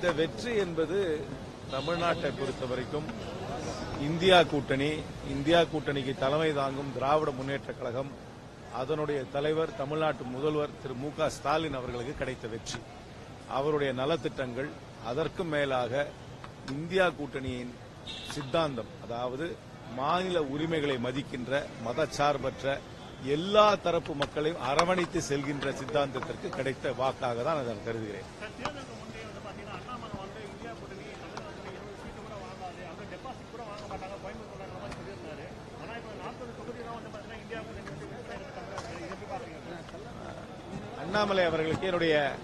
இந்த வெற்றி என்பது தமிழ்நாட்டை பொறுத்த வரைக்கும் இந்தியா கூட்டணி இந்தியா கூட்டணிக்கு தலைமை தாங்கும் திராவிட முன்னேற்ற கழகம் அதனுடைய தலைவர் தமிழ்நாட்டு முதல்வர் திரு மு க ஸ்டாலின் அவர்களுக்கு கிடைத்த வெற்றி. அவருடைய நலத்திட்டங்கள் அதற்கும் மேலாக இந்தியா கூட்டணியின் சித்தாந்தம் அதாவது மாநில உரிமைகளை மதிக்கின்ற மதச்சார்பற்ற எல்லா தரப்பு மக்களையும் அரவணைத்து செல்கின்ற சித்தாந்தத்திற்கு கிடைத்த வாக்காக தான் நான் கருதுகிறேன் சார் தேர்தலுக்கு முந்தைய வந்து பாத்தீங்கன்னா அண்ணாமலை வந்து இந்தியா கூட்டணி தமிழ்நாட்டில் இருபது சீட்டு கூட வாங்காது அவங்க டெபாசிட் கூட வாங்க மாட்டாங்க கோயம்புத்தூர்ல மாதிரி சொல்லியிருந்தாரு ஆனா இப்ப நாற்பது தொகுதி தான் வந்து பாத்தீங்கன்னா இந்தியா கூட்டணி வந்து விற்பனை இருக்கு தமிழ்நாட்டில் இது எப்படி பாக்குறீங்க அண்ணாமலை அவர்களுக்கு என்னுடைய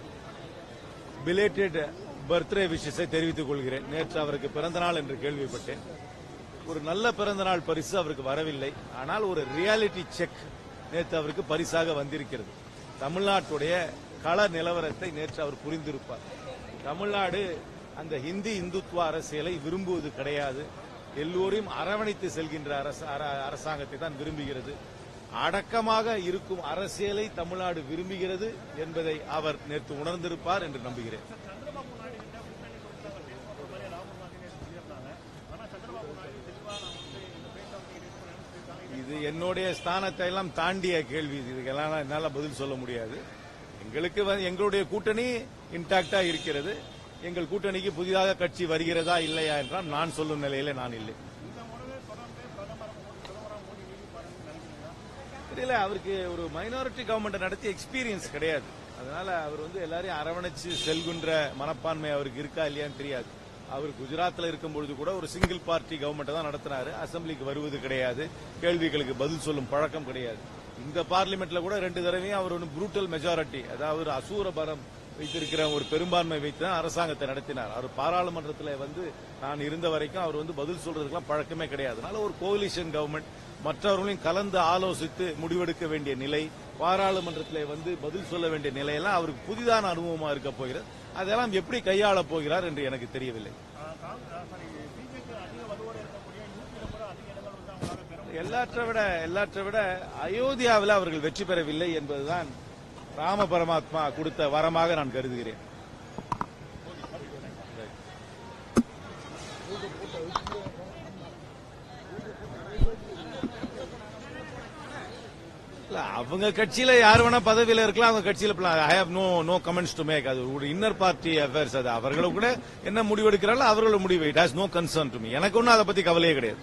பிலேட்டட் பர்த்டே விஷஸை தெரிவித்துக் கொள்கிறேன். நேற்று அவருக்கு பிறந்தநாள் என்று கேள்விப்பட்டேன். ஒரு நல்ல பிறந்த நாள் பரிசு அவருக்கு வரவில்லை. ஆனால் ஒரு ரியாலிட்டி செக் நேற்று அவருக்கு பரிசாக வந்திருக்கிறது. தமிழ்நாட்டுடைய கள நிலவரத்தை நேற்று அவர் புரிந்திருப்பார். தமிழ்நாடு அந்த ஹிந்தி இந்துத்துவ அரசியலை விரும்புவது கிடையாது. எல்லோரையும் அரவணைத்து செல்கின்ற அர- அரசாங்கத்தை தான் விரும்புகிறது. அடக்கமாக இருக்கும் அரசியலை தமிழ்நாடு விரும்புகிறது என்பதை அவர் நேற்று உணர்ந்திருப்பார் என்று நம்புகிறேன். இது என்னுடைய ஸ்தானத்தை எல்லாம் தாண்டிய கேள்வி. இதுக்கெல்லாம் என்னால் பதில் சொல்ல முடியாது. எங்களுக்கு எங்களுடைய கூட்டணி இன்டாக்டா இருக்கிறது. எங்கள் கூட்டணிக்கு புதிதாக கட்சி வருகிறதா இல்லையா என்றால் நான் சொல்லும் நிலையில நான் இல்லை. நினைக்கிறீங்களா அவருக்கு ஒரு மைனாரிட்டி கவர்மெண்ட் நடத்தி எக்ஸ்பீரியன்ஸ் கிடையாது. அதனால அவர் வந்து எல்லாரையும் அரவணைச்சு செல்கின்ற மனப்பான்மை அவருக்கு இருக்கா இல்லையான்னு தெரியாது. அவர் குஜராத்தில் இருக்கும் பொழுது கூட ஒரு சிங்கிள் பார்ட்டி கவர்மெண்ட் தான் நடத்தினாரு. அசம்பிளிக்கு வருவது கிடையாது. கேள்விகளுக்கு பதில் சொல்லும் பழக்கம் கிடையாது. இந்த பார்லிமெண்ட்ல கூட ரெண்டு தடவையும் அவர் ஒரு புரூட்டல் மெஜாரிட்டி அதாவது அசூரபரம் வைத்திருக்கிற ஒரு பெரும்பான்மை வைத்து தான் அரசாங்கத்தை நடத்தினார். அவர் பாராளுமன்றத்தில் வந்து நான் இருந்த வரைக்கும் அவர் வந்து பதில் சொல்றதுக்கெல்லாம் பழக்கமே கிடையாது. அதனால ஒரு கோலிஷன் கவர்மெண்ட் மற்றவர்களையும் கலந்து ஆலோசித்து முடிவெடுக்க வேண்டிய நிலை பாராளுமன்றத்தில் வந்து பதில் சொல்ல வேண்டிய நிலையெல்லாம் அவருக்கு புதிதான அனுபவமா இருக்க போகிறது. அதெல்லாம் எப்படி கையாளப் போகிறார் என்று எனக்கு தெரியவில்லை. சாரி எல்லாற்றை விட எல்லாற்றை விட அயோத்தியாவில் அவர்கள் வெற்றி பெறவில்லை என்பதுதான் ராம பரமாத்மா கொடுத்த வரமாக நான் கருதுகிறேன். இல்ல, அவங்க கட்சியில யார் வேணா பதவியில இருக்கலாம் அவங்க கட்சியில I have no no comments to make அது ஒரு இன்னர் பார்ட்டி அஃபேர்ஸ் அது. அவர்களும் கூட என்ன முடிவு எடுக்கிறாங்களோ அவர்களோட முடிவு. It has no concern to me எனக்கு ஒன்றும் அதை பத்தி கவலையே கிடையாது.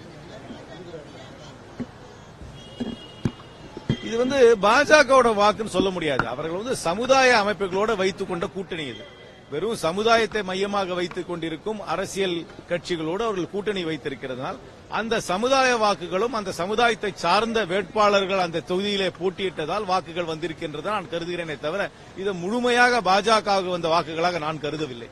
இது வந்து பாஜகவோட வாக்குன்னு சொல்ல முடியாது. அவர்கள் வந்து சமுதாய அமைப்புகளோட வைத்துக் கொண்ட கூட்டணி இது. வெறும் சமுதாயத்தை மையமாக வைத்துக் கொண்டிருக்கும் அரசியல் கட்சிகளோடு அவர்கள் கூட்டணி வைத்திருக்கிறதுனால் அந்த சமுதாய வாக்குகளும் அந்த சமுதாயத்தை சார்ந்த வேட்பாளர்கள் அந்த தொகுதியிலே போட்டியிட்டதால் வாக்குகள் வந்திருக்கின்றதை நான் கருதுகிறேனே தவிர இது முழுமையாக பாஜகவுக்கு வந்த வாக்குகளாக நான் கருதவில்லை.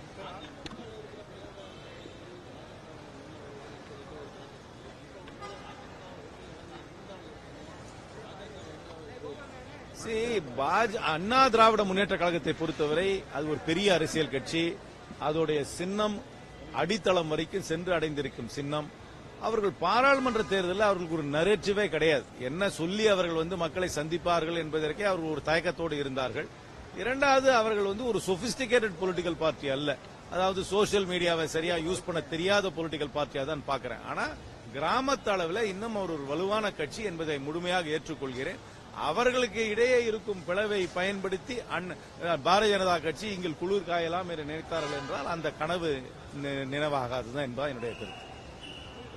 அண்ணா திராவிட முன்னேற்ற கழகத்தை பொறுத்தவரை அது ஒரு பெரிய அரசியல் கட்சி. அதோடைய சின்னம் அடித்தளம் வரைக்கும் சென்று அடைந்திருக்கும் சின்னம். அவர்கள் பாராளுமன்ற தேர்தலில் அவர்களுக்கு ஒரு நரேட்டிவே கிடையாது. என்ன சொல்லி அவர்கள் வந்து மக்களை சந்திப்பார்கள் என்பதற்கே அவர்கள் ஒரு தயக்கத்தோடு இருந்தார்கள். இரண்டாவது அவர்கள் வந்து ஒரு சொபிஸ்டிகேட்டட் பொலிட்டிக்கல் பார்ட்டி அல்ல. அதாவது சோசியல் மீடியாவை சரியா யூஸ் பண்ண தெரியாத பொலிட்டிக்கல் பார்ட்டியா தான் பாக்குறேன் ஆனா கிராமத்த அளவில் இன்னும் அவர் ஒரு வலுவான கட்சி என்பதை முழுமையாக ஏற்றுக்கொள்கிறேன். அவர்களுக்கு இடையே இருக்கும் பிளவை பயன்படுத்தி பாரதிய ஜனதா கட்சி இங்கில் குளிர் காயலாம் என்று நினைத்தார்கள் என்றால் அந்த கனவு நி- நினைவாகாதுதான் என்பதா என்னுடைய கருத்து.